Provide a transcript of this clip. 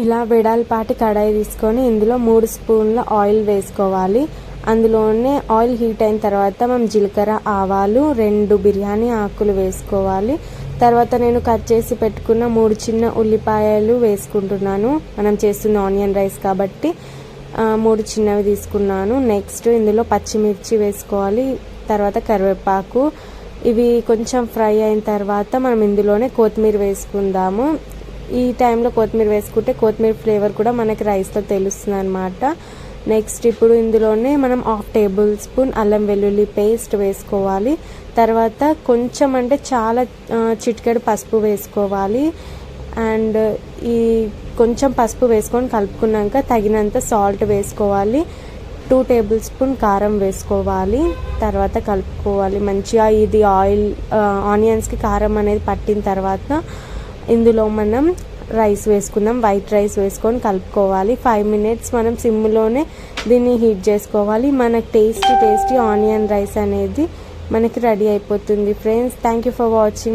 ఇలా వెడల్పాటి కడాయి తీసుకొని ఇందులో మూడు స్పూన్ల ఆయిల్ వేసుకోవాలి. అందులోనే ఆయిల్ హీట్ అయిన తర్వాత మనం జీలకర్ర ఆవాలు రెండు బిర్యానీ ఆకులు వేసుకోవాలి. తర్వాత నేను కట్ చేసి పెట్టుకున్న మూడు చిన్న ఉల్లిపాయలు వేసుకుంటున్నాను. మనం చేస్తున్న ఆనియన్ రైస్ కాబట్టి మూడు చిన్నవి తీసుకున్నాను. నెక్స్ట్ ఇందులో పచ్చిమిర్చి వేసుకోవాలి. తర్వాత కరివేపాకు. ఇవి కొంచెం ఫ్రై అయిన తర్వాత మనం ఇందులోనే కొత్తిమీర వేసుకుందాము. ఈ టైంలో కొత్తిమీర వేసుకుంటే కొత్తిమీర ఫ్లేవర్ కూడా మనకి రైస్లో తెలుస్తుంది అనమాట నెక్స్ట్ ఇప్పుడు ఇందులోనే మనం హాఫ్ టేబుల్ స్పూన్ అల్లం వెల్లుల్లి పేస్ట్ వేసుకోవాలి. తర్వాత కొంచెం అంటే చాలా చిటికెడు పసుపు వేసుకోవాలి. అండ్ ఈ కొంచెం పసుపు వేసుకొని కలుపుకున్నాక తగినంత సాల్ట్ వేసుకోవాలి. టూ టేబుల్ స్పూన్ కారం వేసుకోవాలి. తర్వాత కలుపుకోవాలి. మంచిగా ఇది ఆయిల్ ఆనియన్స్కి కారం అనేది పట్టిన తర్వాత ఇందులో మనం రైస్ వేసుకుందాం. వైట్ రైస్ వేసుకొని కలుపుకోవాలి. ఫైవ్ మినిట్స్ మనం సిమ్లోనే దీన్ని హీట్ చేసుకోవాలి. మనకు టేస్టీ టేస్టీ ఆనియన్ రైస్ అనేది మనకి రెడీ అయిపోతుంది. Friends thank you for watching